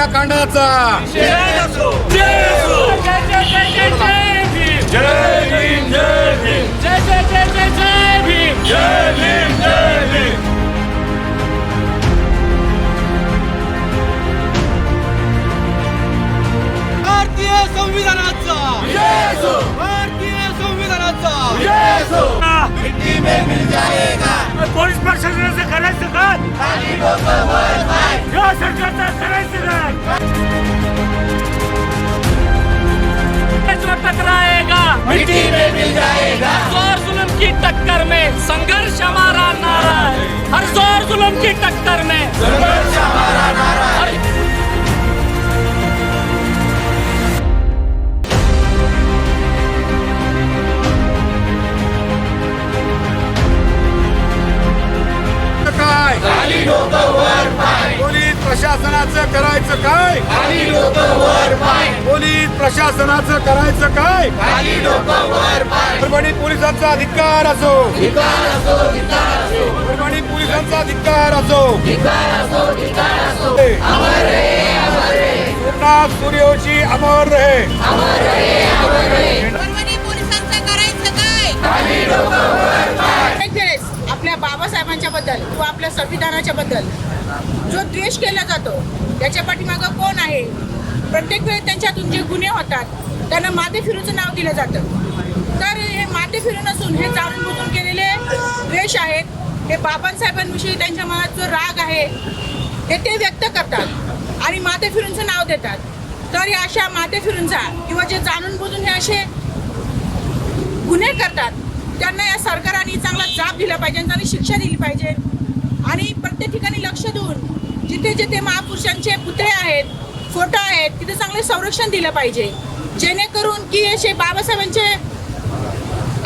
हत्याकांडाचा जय असो. जय असो. जय भीम जय भीम जय भीम जय भीम भारतीय संविधानाचा. भारतीय संविधानाचा जय असो. पोलीस प्रशासनाचं करायचं काय या सरकारचं करायचं काय जो टकराएगा मिट्टी में मिल जाएगा। और जुल्म की टक्कर में संघर्ष प्रशासनाचं करायचं काय? पोलीस प्रशासनाचं करायचं काय? परभणी पोलिसांचा अधिकार असो. परभणी पोलिसांचा अधिकार असो. सोमनाथ सूर्यवंशी अमर रहे. परभणी पोलिसांचं करायचं काय? बाबासाहेबांच्या बद्दल किंवा आपल्या संविधानाच्या बद्दल जो द्वेष केला जातो त्याच्या पाठीमागं कोण आहे? प्रत्येक वेळेस त्यांच्यातून जे गुन्हे होतात त्यांना माते फिरूचं नाव दिलं जातं. तर हे माते फिरू नसून हे जाणून बुजून केलेले द्वेष आहेत. हे बाबासाहेबांविषयी त्यांच्या मनात जो राग आहे हे ते व्यक्त करतात आणि माते फिरूंचं नाव देतात. तर अशा माते फिरूंचा किंवा जे जाणून बुजून हे असे गुन्हे करतात त्यांना या सरकारने चांगला जाब दिला पाहिजे चांगली शिक्षा दिली पाहिजे. आणि प्रत्येक ठिकाणी लक्ष देऊन जिथे जिथे महापुरुषांचे पुतळे आहेत फोटो आहेत तिथे चांगले संरक्षण दिलं पाहिजे. जेणेकरून की असे बाबासाहेबांचे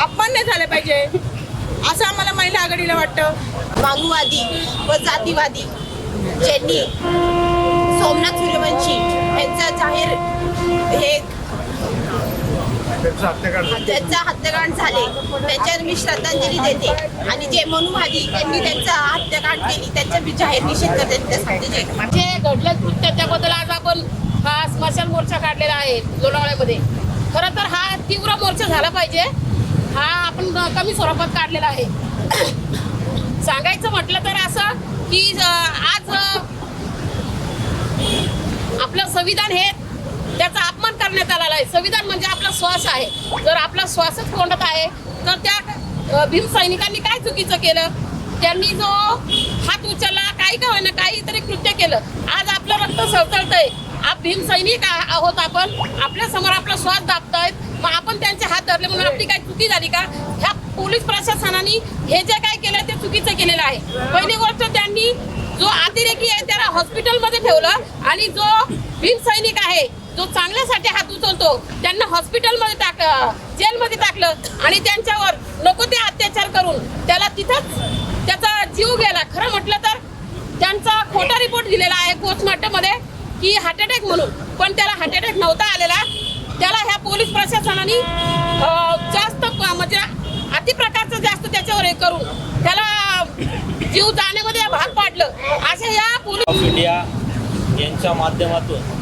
अपमान नाही झाले पाहिजे असं आम्हाला महिला आघाडीला वाटतं. मागूवादी व जातीवादी ज्यांनी सोमनाथ सूर्यवंशी यांचं जाहीर हे त्यांचा हत्याकांड झाले. त्यांच्यावर मी श्रद्धांजली देते. आणि जे मनुवादी त्यांनी त्यांचा हत्याकांड केली त्यांचा मी जाहीर निषेध करते. जे घडलं कृत्य त्याबद्दल आज आपण हा स्मशान मोर्चा काढलेला आहे लोणावळ्यामध्ये. खरं तर हा तीव्र मोर्चा झाला पाहिजे. हा आपण कमी स्वरूपात काढलेला आहे. सांगायचं म्हटलं तर असं की आज आपलं संविधान हे त्याचा अपमान करण्यात आलेला आहे. संविधान म्हणजे आपला श्वास आहे. जर आपला श्वासच कोंडत आहे तर त्या भीमसैनिकांनी भीम सैनिकांनी काय चुकीचं केलं? त्यांनी जो हात उचलला काही का होईना काहीतरी कृत्य केलं. आज आपलं रक्त सळसळतंय. आप भीम सैनिक आहोत आपण. आपल्यासमोर आपला श्वास दाबतायत. मग आपण त्यांचे हात धरले म्हणून आपली काही चुकी झाली का? ह्या पोलीस प्रशासनाने हे जे काय केलं ते चुकीचं केलेलं आहे. पहिली गोष्ट त्यांनी जो अतिरेकी आहे त्याला हॉस्पिटलमध्ये ठेवलं. आणि जो भीम सैनिक आहे जो चांगल्यासाठी हात उचलतो त्यांना हॉस्पिटलमध्ये टाक जेलमध्ये टाकलं आणि त्यांच्यावर नको ते अत्याचार करून त्याला तिथंच त्याचा जीव गेला. खरं म्हटलं तर त्यांचा खोटा रिपोर्ट दिलेला आहे पोस्टमार्टममध्ये की हार्ट अटॅक म्हणून. पण त्याला हार्ट अटॅक नव्हता आलेला. त्याला ह्या पोलीस प्रशासनाने जास्त म्हणजे अति प्रकारचं जास्त त्याच्यावर हे करून त्याला जीव जाण्यामध्ये भाग पाडलं. अशा या पोलीस इंडिया यांच्या माध्यमातून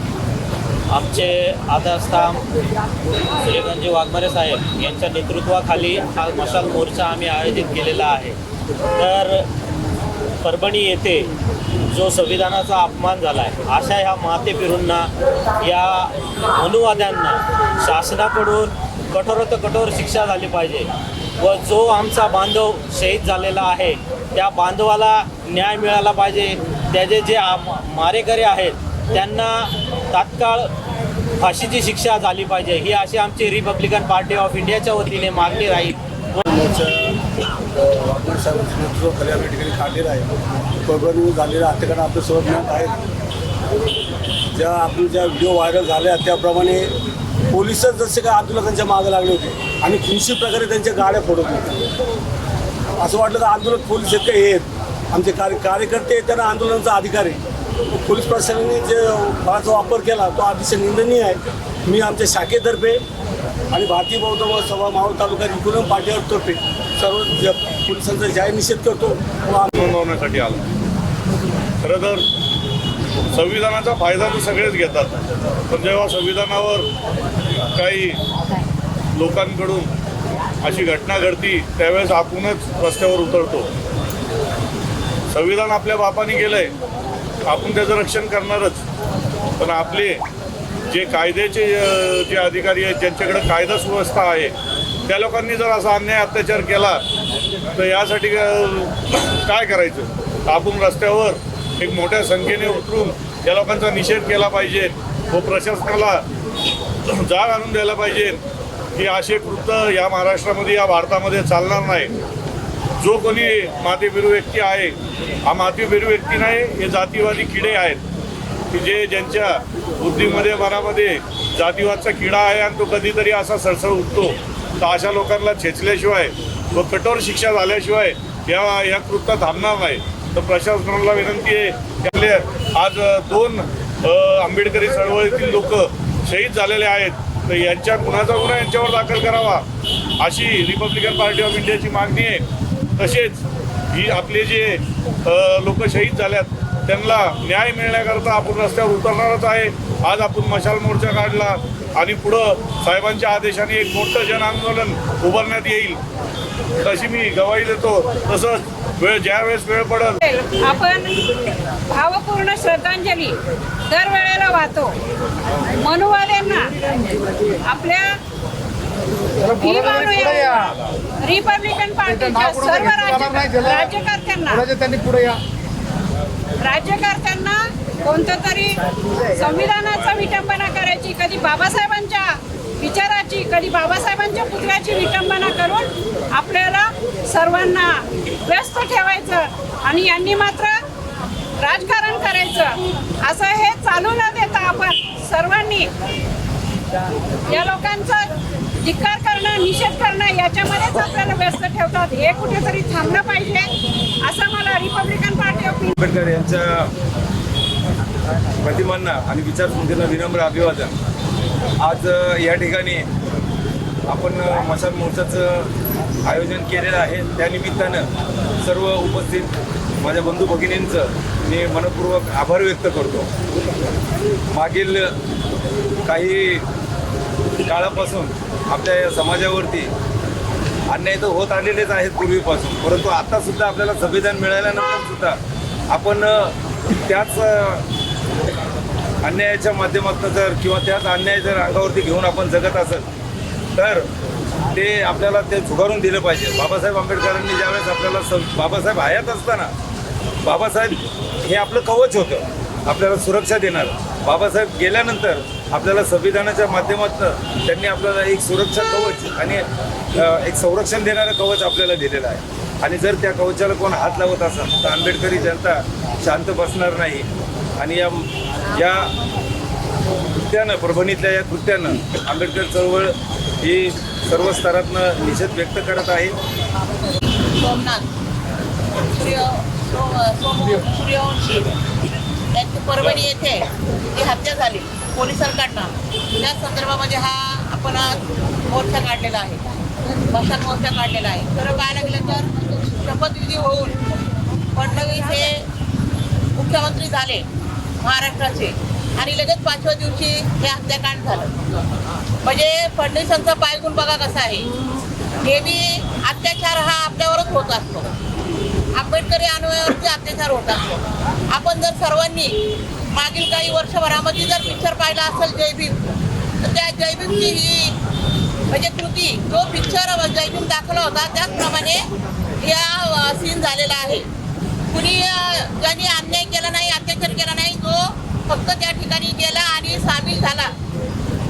आमचे आधारस्तंभ सूर्यकांतजी वाघमारे साहेब यांच्या नेतृत्वाखाली हा मशाल मोर्चा आम्ही आयोजित केलेला आहे. तर परभणी येथे जो संविधानाचा अपमान झाला आहे अशा ह्या माते फिरूंना या अनुवाद्यांना शासनाकडून कठोरात कठोर शिक्षा झाली पाहिजे व जो आमचा बांधव शहीद झालेला आहे त्या बांधवाला न्याय मिळाला पाहिजे. त्याचे जे आ मारेकरी आहेत त्यांना तात्काळ फाशीची शिक्षा झाली पाहिजे. ही अशी आमची रिपब्लिकन पार्टी ऑफ इंडियाच्या वतीने मागणी राहील. वाघमारे साहेबांच्या नेतृत्वाखाली आम्ही ठिकाणी काढलेलं आहे. परभणी झालेल्या हत्याकांड आपलं सर्व आहेत. ज्या आपण ज्या व्हिडिओ व्हायरल झाल्या त्याप्रमाणे पोलिसच जसे काय आंदोलकांच्या मागे लागले होते आणि कृषी प्रकारे त्यांच्या गाड्या फोडत होते. असं वाटलं तर आंदोलक पोलीस आहेत का? हे आहेत. आमचे कार्य कार्यकर्ते आहेत, त्यांना आंदोलनाचा अधिकार आहे. पोलीस प्रशासनाने जे माझा वापर केला तो अतिशय निंदनीय आहे. मी आमच्या शाखेतर्फे आणि भारतीय बौद्ध व सभा मावळ तालुका रिकुलम पार्टीवर सर्व ज- पोलिसांचा जाहीर निषेध करतो. नोंदवण्यासाठी आलो. खरं तर संविधानाचा फायदा तर सगळेच घेतात. पण जेव्हा संविधानावर काही लोकांकडून अशी घटना घडती त्यावेळेस आपणच रस्त्यावर उतरतो. संविधान आपल्या बापाने केलंय. आपण त्याचं रक्षण करणारच. पण आपले जे कायद्याचे जे अधिकारी आहेत ज्यांच्याकडे कायदा सुव्यवस्था आहे त्या लोकांनी जर असा अन्याय अत्याचार केला तर यासाठी काय करायचं? आपण रस्त्यावर एक मोठ्या संख्येने उतरून या लोकांचा निषेध केला पाहिजे. व प्रशासनाला जाग आणून द्यायला पाहिजे. की असे कृत्य या महाराष्ट्रामध्ये या भारतामध्ये चालणार नाही. जो कोणी मातेभिरू व्यक्ती आहे हा मातेभिरू व्यक्ती नाही हे जातीवादी किडे आहेत. की जे ज्यांच्या बुद्धीमध्ये मनामध्ये जातीवादचा किडा आहे आणि तो कधीतरी असा सळसळ उठतो. तर अशा लोकांना छेचल्याशिवाय व कठोर शिक्षा झाल्याशिवाय या या कृत्य थांबणार नाही. तर प्रशासनाला विनंती आहे की आज दोन आंबेडकरी चळवळीतील लोक शहीद झालेले आहेत. तर यांच्या गुन्हाचा गुन्हा यांच्यावर दाखल करावा अशी रिपब्लिकन पार्टी ऑफ इंडियाची मागणी आहे. तसेच ही आपले जे लोक शहीद झाल्यात त्यांना न्याय मिळण्याकरता आपण रस्त्यावर उतरणारच आहे. आज आपण मशाल मोर्चा काढला आणि पुढं साहेबांच्या आदेशाने एक मोठं जन आंदोलन उभारण्यात येईल. तशी मी गवाही देतो. तसंच वेळ ज्या वेळेस वेळ पडत आपण भावपूर्ण श्रद्धांजली दरवेळेला वाहतो. मनुवाल्यांना आपल्या रिपब्लिकन पार्टीच्या सर्व राज्य राज्यकर्त्यांना. राज्यकर्त्यांना कोणतं तरी संविधानाचा विटंबना करायची कधी बाबासाहेबांच्या विचाराची कधी बाबासाहेबांच्या पुतळ्याची विटंबना करून आपल्याला सर्वांना व्यस्त ठेवायचं आणि यांनी मात्र राजकारण करायचं. असं हे चालू न देता आपण सर्वांनी या लोकांचा धिक्कार करणं निषेध करणं याच्यामध्येच आपल्याला व्यस्त ठेवतात. हे कुठेतरी थांबलं पाहिजे असं मला रिपब्लिकन पार्टी ऑफ आंबेडकर यांच्या प्रतिमांना आणि विचारसंस्थेला विनम्र अभिवादन. आज या ठिकाणी आपण मशाल मोर्चाचं आयोजन केलेलं आहे. त्यानिमित्तानं सर्व उपस्थित माझ्या बंधू भगिनींचं मी मनपूर्वक आभार व्यक्त करतो. मागील काही काळापासून आपल्या या समाजावरती अन्याय तर होत आलेलेच आहेत पूर्वीपासून. परंतु आत्तासुद्धा आपल्याला संविधान मिळाल्यानंतर सुद्धा आपण त्याच अन्यायाच्या माध्यमातून जर किंवा त्याच अन्याय जर अंगावरती घेऊन आपण जगत असेल तर ते आपल्याला ते झुगारून दिलं पाहिजे. बाबासाहेब आंबेडकरांनी ज्यावेळेस आपल्याला स बाबासाहेब हयात असताना बाबासाहेब हे आपलं कवच होतं. आपल्याला सुरक्षा देणारं. बाबासाहेब गेल्यानंतर आपल्याला संविधानाच्या माध्यमातून त्यांनी आपल्याला एक सुरक्षा कवच आणि एक संरक्षण देणारं कवच आपल्याला दिलेलं आहे. आणि जर त्या कवचाला कोण हात लावत असेल तर आंबेडकरी जनता शांत बसणार नाही. आणि या या कृत्यानं परभणीतल्या या कृत्यानं आंबेडकर चळवळ ही सर्व स्तरातनं निषेध व्यक्त करत आहे. सोमनाथ सूर्यवंशी. त्यांची परभणी येथे जी हत्या झाली पोलिसांकडनं. त्या संदर्भामध्ये हा आपण आज मोर्चा काढलेला आहे. भाषण मोर्चा काढलेला आहे. खरं पाहायला गेलं तर शपथविधी होऊन फडणवीस हे मुख्यमंत्री झाले महाराष्ट्राचे. आणि लगेच पाचव्या दिवशी हे हत्याकांड झालं. म्हणजे फडणवीसांचा पायगुण बघा कसा आहे. नेहमी अत्याचार हा आपल्यावरच होत असतो. आंबेडकरी अनुयायांवरती अत्याचार होत असतो. आपण जर सर्वांनी मागील काही वर्षभरामध्ये जर पिक्चर पाहिला असेल जयभीम तर त्या जयभीमची ही म्हणजे कृती जो पिक्चर जयभीम दाखवला होता त्याचप्रमाणे या सीन झालेला आहे. कुणी ज्यांनी अन्याय केला नाही अत्याचार केला नाही जो फक्त त्या ठिकाणी गेला आणि सामील झाला.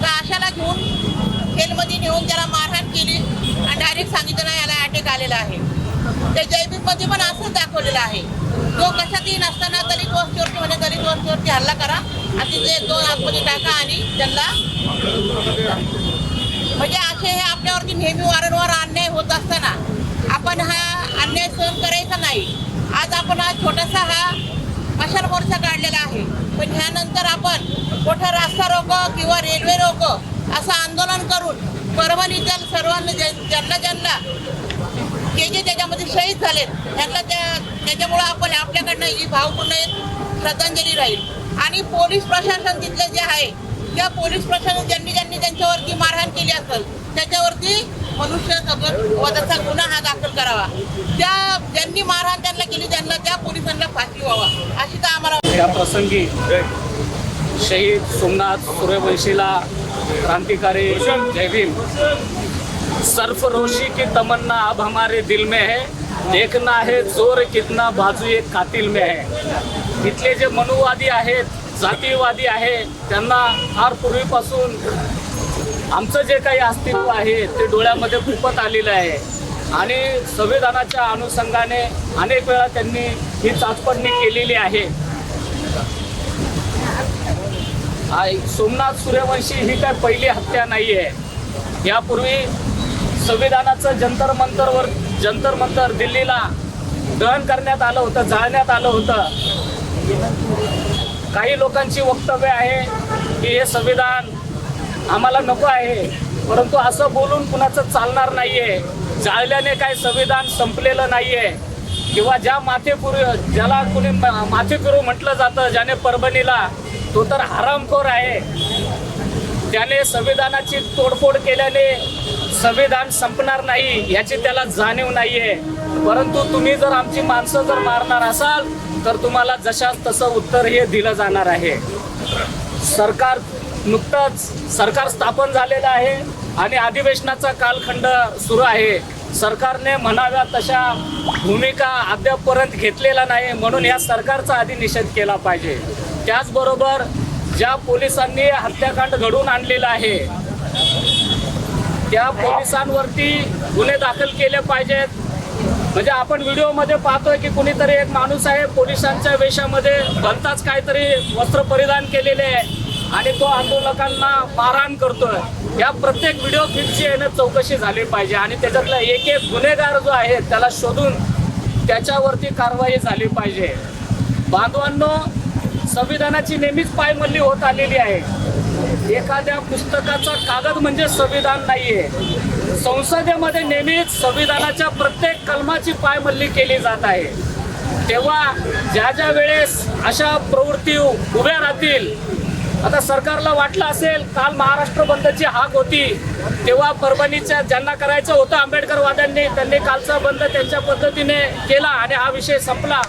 तर अशाला घेऊन जेलमध्ये नेऊन त्याला मारहाण केली आणि डायरेक्ट सांगितलं नाही याला अटॅक आलेला आहे. त्या जयभीममध्ये पण असंच दाखवलेलं आहे. तो कशातही नसताना दलित वस्तीवरती म्हणजे दलित वस्तीवरती हल्ला करा. आणि तिथे दोन आतमध्ये टाका आणि त्यांना म्हणजे असे हे आपल्यावरती नेहमी वारंवार अन्याय होत असताना आपण हा अन्याय सहन करायचा नाही. आज आपण हा छोटासा हा मशाल मोर्चा काढलेला आहे. पण ह्यानंतर आपण मोठा रास्ता रोको किंवा रेल्वे रोको असं आंदोलन करून परभणीच्या सर्वांना ज्यांना ज्यांना ते जे त्याच्यामध्ये शहीद झालेत त्यांना त्या त्याच्यामुळं आपण आपल्याकडनं ही भावपूर्ण एक श्रद्धांजली राहील. आणि पोलीस प्रशासन तिथलं जे आहे त्या पोलीस प्रशासन ज्यांनी ज्यांनी त्यांच्यावरती मारहाण केली असेल त्याच्यावरती मनुष्य वधाचा गुन्हा हा दाखल करावा. त्या ज्यांनी मारहाण त्यांना केली त्यांना त्या पोलिसांना फाशी व्हावा अशी तर आम्हाला या प्रसंगी शहीद सोमनाथ सूर्यवंशीला क्रांतिकारी जय भीम. सरफरोशी की तमन्ना अब हमारे दिल में है। देखना है जोर कितना बाजू एक कातिल में है। इथले जे मनुवादी आहेत जातीयवादी आहे त्यांना फार पूर्वीपासून आमचं जे काही अस्तित्व आहे ते डोळ्यामध्ये खुपत आलेलं आहे. आणि संविधानाच्या अनुषंगाने अनेक वेळा त्यांनी ही चाचपडणी केलेली आहे. सोमनाथ सूर्यवंशी ही काय पहिली हत्या नाही आहे यापूर्वी संविधानाचं जंतर मंतरवर जंतर मंतर दिल्लीला दहन करण्यात आलं होतं जाळण्यात आलं होतं. काही लोकांची वक्तव्य आहे की हे संविधान आम्हाला नको आहे परंतु असं बोलून कुणाचं चालणार नाहीये. जाळल्याने काय संविधान संपलेलं नाहीये. किंवा ज्या माथेपुरी ज्याला कुणी माथेपुरू म्हटलं जातं ज्याने परभणीला तो तर हरामखोर आहे. त्याने संविधानाची तोडफोड केल्याने संविधान संपणार नाही याची त्याला जाणीव नाही आहे परंतु तुम्ही जर आमची माणसं जर मारणार असाल तर तुम्हाला जशाच तसं उत्तर हे दिलं जाणार आहे. सरकार नुकतंच सरकार स्थापन झालेलं आहे आणि अधिवेशनाचा कालखंड सुरू आहे. सरकारने म्हणाव्या तशा भूमिका अद्यापपर्यंत घेतलेला नाही म्हणून या सरकारचा आधी निषेध केला पाहिजे. त्याचबरोबर ज्या पोलिसांनी हत्याकांड घडवून आणलेला आहे त्या पोलिसांवरती गुन्हे दाखल केले पाहिजेत. म्हणजे आपण व्हिडिओमध्ये पाहतोय की कुणीतरी एक माणूस आहे पोलिसांच्या वेशामध्ये भलताच काहीतरी वस्त्र परिधान केलेले आहे आणि तो आंदोलकांना मारहाण करतोय. या प्रत्येक व्हिडिओ क्लिपची आहे ना चौकशी झाली पाहिजे आणि त्याच्यातला एक एक गुन्हेगार जो आहे त्याला शोधून त्याच्यावरती कारवाई झाली पाहिजे. बांधवांनो संविधानाची नेहमीच पायमल्ली होत आलेली आहे. एखाद्या पुस्तकाचा कागद म्हणजे संविधान नाहीये. संसदेमध्ये नेहमीच संविधानाच्या प्रत्येक कलमाची पायमल्ली केली जात आहे. तेव्हा ज्या ज्या वेळेस अशा प्रवृत्ती उभ्या राहतील आता सरकारला वाटलं असेल काल महाराष्ट्र बंदची हाक होती तेव्हा परभणीच्या ज्यांना करायचं होतं आंबेडकरवाद्यांनी त्यांनी कालचा बंद त्यांच्या पद्धतीने केला आणि हा विषय संपला.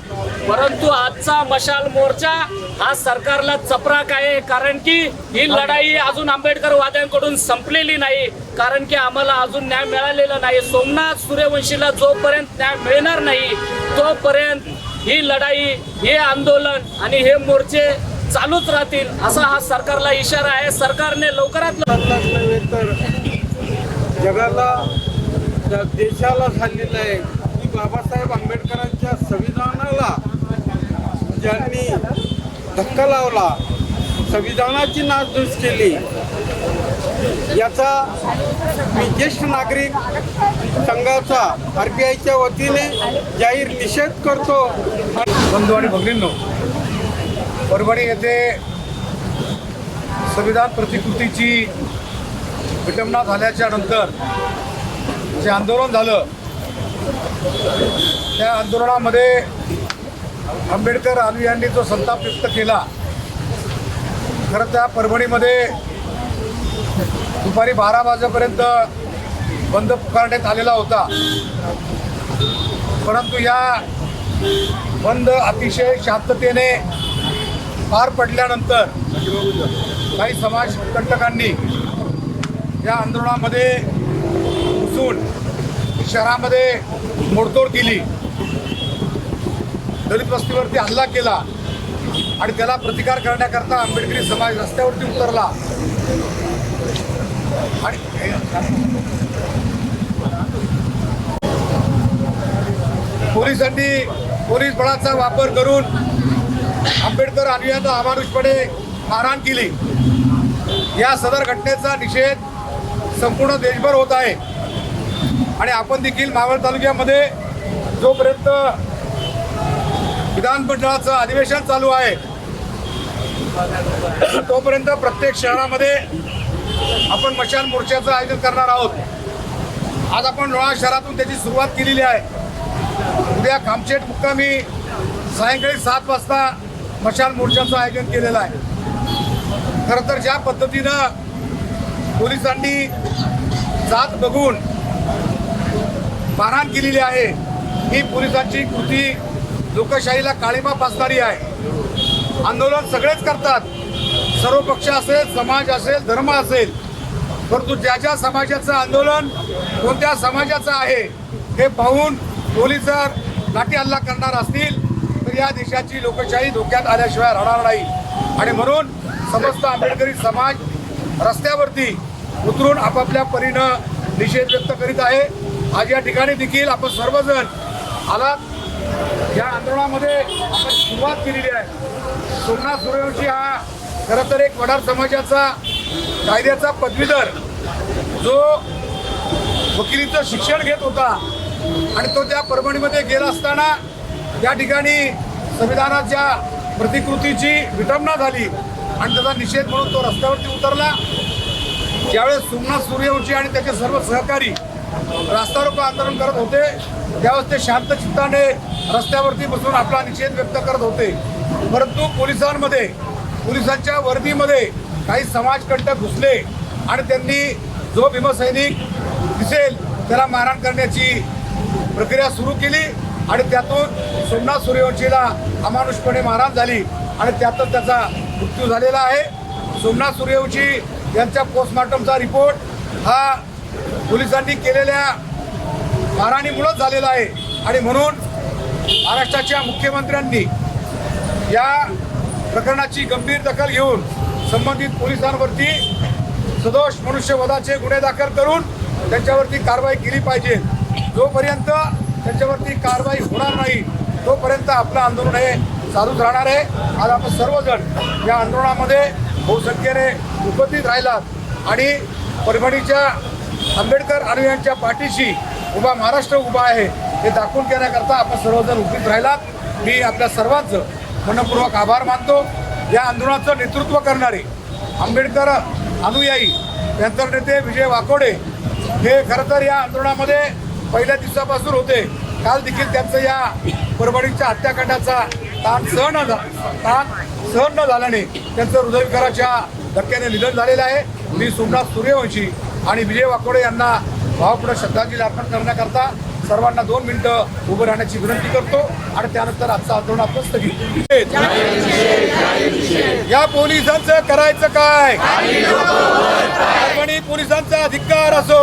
परंतु आजचा मशाल मोर्चा हा सरकारला चपराक आहे कारण की ही लढाई अजून आंबेडकर वाद्यांकडून संपलेली नाही कारण की आम्हाला अजून न्याय मिळालेला नाही. सोमनाथ सूर्यवंशीला जोपर्यंत न्याय मिळणार नाही तोपर्यंत ही लढाई हे आंदोलन आणि हे मोर्चे चालूच राहतील असा हा सरकारला इशारा आहे. सरकारने लवकरात नव्हे तर जगाला देशाला झालेलं आहे. की बाबासाहेब आंबेडकरांच्या संविधानाला ज्यांनी धक्का लावला. संविधानाची नासधूस केली. याचा मी ज्येष्ठ नागरिक संघाचा आर पी आयच्या वतीने जाहीर निषेध करतो. बंधू आणि भगिनींनो परभणी येथे संविधान प्रतिकृतीची विटंबना झाल्याच्यानंतर जे आंदोलन झालं त्या आंदोलनामध्ये आंबेडकर अनुयांनी यांनी जो संताप व्यक्त केला खरं त्या परभणीमध्ये दुपारी बारा वाजेपर्यंत बंद पुकारण्यात आलेला होता. परंतु या बंद अतिशय शांततेने पार पडल्यानंतर काही समाज कंटकांनी या आंदोलनामध्ये घुसून शहरामध्ये मोडतोड केली. दलित वस्तीवरती हल्ला केला आणि त्याला प्रतिकार करण्याकरता आंबेडकरी समाज रस्त्यावरती उतरला. आणि पोलिसांनी पोलीस बळाचा वापर करून आंबेडकर अनुयाचा अमानुषपणे मारहाण केली. या सदर घटनेचा निषेध संपूर्ण देशभर होत आहे. आणि आपण देखील मावळ तालुक्यामध्ये जोपर्यंत विधानमंडळाचं अधिवेशन चालू आहे. तोपर्यंत प्रत्येक शहरामध्ये आपण मशाल मोर्चाचं आयोजन करणार आहोत. आज आपण लोणा शहरातून त्याची सुरुवात केलेली आहे. उद्या खामशेट मुक्कामी सायंकाळी सात वाजता मशाल मोर्चाचं आयोजन केलेलं आहे. खरं तर ज्या पद्धतीनं पोलिसांनी जात बघून मारहाण केलेली आहे ही पोलिसांची कृती लोकशाहीला काळीमा फासणारी आहे. आंदोलन सगळेच करतात. सर्व पक्ष असेल समाज असेल धर्म असेल. परंतु ज्या ज्या समाजाचं आंदोलन कोणत्या समाजाचं आहे हे पाहून पोलीस जर लाठी हल्ला करणार असतील तर या देशाची लोकशाही धोक्यात आल्याशिवाय राहणार नाही. आणि म्हणून समस्त आंबेडकरी समाज रस्त्यावरती उतरून आपापल्या परीनं निषेध व्यक्त करीत आहे. आज या ठिकाणी देखील आपण सर्वजण आलात. या आंदोलनामध्ये आपण सुरुवात केलेली आहे. सोमनाथ सूर्यवंशी हा खरं तर एक वडार समाजाचा कायद्याचा पदवीधर. जो वकिलीचं शिक्षण घेत होता आणि तो त्या परभणीमध्ये गेला असताना त्या ठिकाणी संविधानाच्या प्रतिकृतीची विटंबना झाली आणि त्याचा निषेध म्हणून तो रस्त्यावरती उतरला. ज्यावेळेस सोमनाथ सूर्यवंशी आणि त्याचे सर्व सहकारी रास्ता रोको आंदोलन करत होते. त्यावेळेस ते शांत चित्ताने रस्त्यावरती बसून आपला निषेध व्यक्त करत होते. परंतु पोलिसांमध्ये पोलिसांच्या वर्दीमध्ये काही समाजकंटक घुसले आणि त्यांनी जो भीमसैनिक दिसेल त्याला मारहाण करण्याची प्रक्रिया सुरू केली आणि त्यातून सोमनाथ सूर्यवंशीला अमानुषपणे मारहाण झाली आणि त्यातच त्याचा मृत्यू झालेला आहे. सोमनाथ सूर्यवंशी यांच्या पोस्टमॉर्टमचा रिपोर्ट हा पोलिसांनी केलेल्या मारहाणीमुळंच झालेलं आहे. आणि म्हणून महाराष्ट्राच्या मुख्यमंत्र्यांनी या प्रकरणाची गंभीर दखल घेऊन संबंधित पोलिसांवरती सदोष मनुष्यवधाचे गुन्हे दाखल करून त्यांच्यावरती कारवाई केली पाहिजे. जोपर्यंत त्यांच्यावरती कारवाई होणार नाही तोपर्यंत आपलं आंदोलन हे चालूच राहणार आहे. आज आपण सर्वजण या आंदोलनामध्ये बहुसंख्येने उपस्थित राहिलात. आणि परभणीच्या आंबेडकर अनुयांच्या पाठीशी उभा महाराष्ट्र उभा आहे हे दाखवून घेण्याकरता आपण सर्वजण उपस्थित राहिलात. मी आपल्या सर्वांचं मनपूर्वक आभार मानतो. या आंदोलनाचं नेतृत्व करणारे आंबेडकर अनुयायी यांतर नेते विजय वाकोडे हे खरं तर या आंदोलनामध्ये पहिल्या दिवसापासून होते. काल देखील त्यांचं या परभणीच्या हत्याकांडाचा ताण सहन झा- ताण सहन न झाल्याने त्यांचं हृदयविकाराच्या धक्क्याने निधन झालेलं आहे. मी सोमनाथ सूर्यवंशी आणि विजय वाकोडे यांना भावपूर्ण श्रद्धांजली अर्पण करण्याकरता सर्वांना दोन मिनिटं उभं राहण्याची विनंती करतो आणि त्यानंतर आजचं आंदोलन आपण स्थगित या पोलिसांचं करायचं काय? परभणी पोलिसांचा अधिकार असो.